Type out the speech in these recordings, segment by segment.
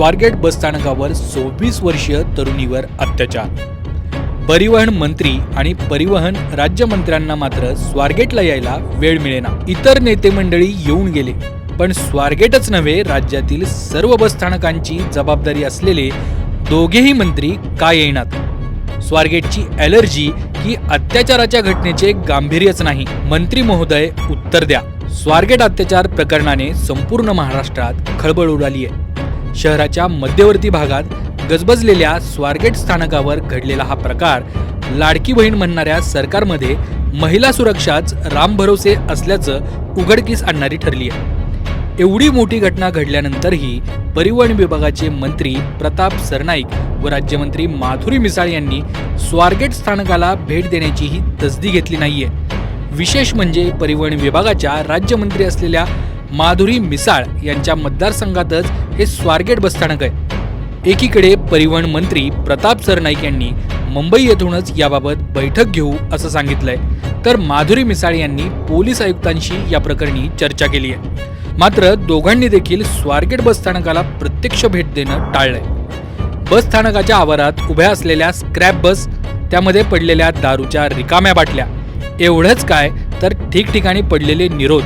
स्वारगेट बसस्थानकावर सव्वीस वर्षीय तरुणीवर अत्याचार. परिवहन मंत्री आणि परिवहन राज्यमंत्र्यांना मात्र स्वारगेटला यायला वेळ मिळेना. इतर नेते मंडळी येऊन गेले पण स्वारगेटच नव्हे राज्यातील सर्व बसस्थानकांची जबाबदारी असलेले दोघेही मंत्री का येणार स्वारगेटची ॲलर्जी ही अत्याचाराच्या घटनेचे गांभीर्यच नाही. मंत्री महोदय उत्तर द्या. स्वारगेट अत्याचार प्रकरणाने संपूर्ण महाराष्ट्रात खळबळ उडाली आहे शहराच्या मध्यवर्ती भागात गजबजलेल्या स्वारगेट स्थानकावर घडलेला हा प्रकार लाडकी बहीण म्हणणाऱ्या सरकारमध्ये महिला सुरक्षाच रामभरोसे असल्याचं उघडकीस आणणारी ठरली आहे. एवढी मोठी घटना घडल्यानंतरही परिवहन विभागाचे मंत्री प्रताप सरनाईक व राज्यमंत्री माधुरी मिसाळ यांनी स्वारगेट स्थानकाला भेट देण्याचीही तसदी घेतली नाहीये. विशेष म्हणजे परिवहन विभागाच्या राज्यमंत्री असलेल्या माधुरी मिसाळ यांच्या मतदारसंघातच हे स्वारगेट बसस्थानक आहे. एकीकडे परिवहन मंत्री प्रताप सरनाईक यांनी मुंबई येथूनच याबाबत बैठक घेऊ असं सांगितलंय. तर माधुरी मिसाळ यांनी पोलीस आयुक्तांशी या प्रकरणी चर्चा केली आहे मात्र दोघांनी देखील स्वारगेट बसस्थानकाला प्रत्यक्ष भेट देणं टाळलंय. बसस्थानकाच्या आवारात उभ्या असलेल्या स्क्रॅप बस त्यामध्ये पडलेल्या दारूच्या रिकाम्या बाटल्या एवढंच काय तर ठिकठिकाणी पडलेले निरोध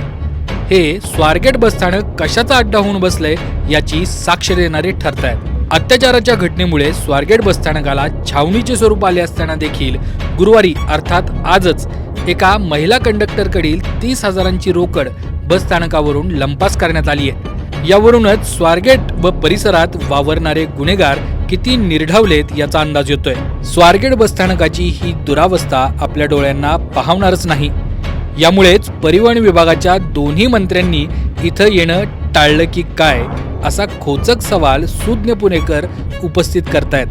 हे स्वारगेट बसस्थानक कशाचा अड्डा होऊन बसलंय याची साक्ष देणारे ठरत आहेत अत्याचाराच्या घटनेमुळे स्वारगेट बसस्थानकाला छावणीचे स्वरूप आले असताना देखील गुरुवारी अर्थात आजच एका महिला कंडक्टरकडील तीस हजारांची रोकड बसस्थानकावरून लंपास करण्यात आली आहे. यावरूनच स्वारगेट व परिसरात वावरणारे गुन्हेगार किती निर्ढावलेत याचा अंदाज येतोय. स्वारगेट बसस्थानकाची ही दुरावस्था आपल्या डोळ्यांना पाहवणारच नाही. यामुळेच परिवहन विभागाच्या दोन्ही मंत्र्यांनी इथं येणं टाळलं की काय असा खोचक सवाल सुज्ञ पुणेकर उपस्थित करतायत.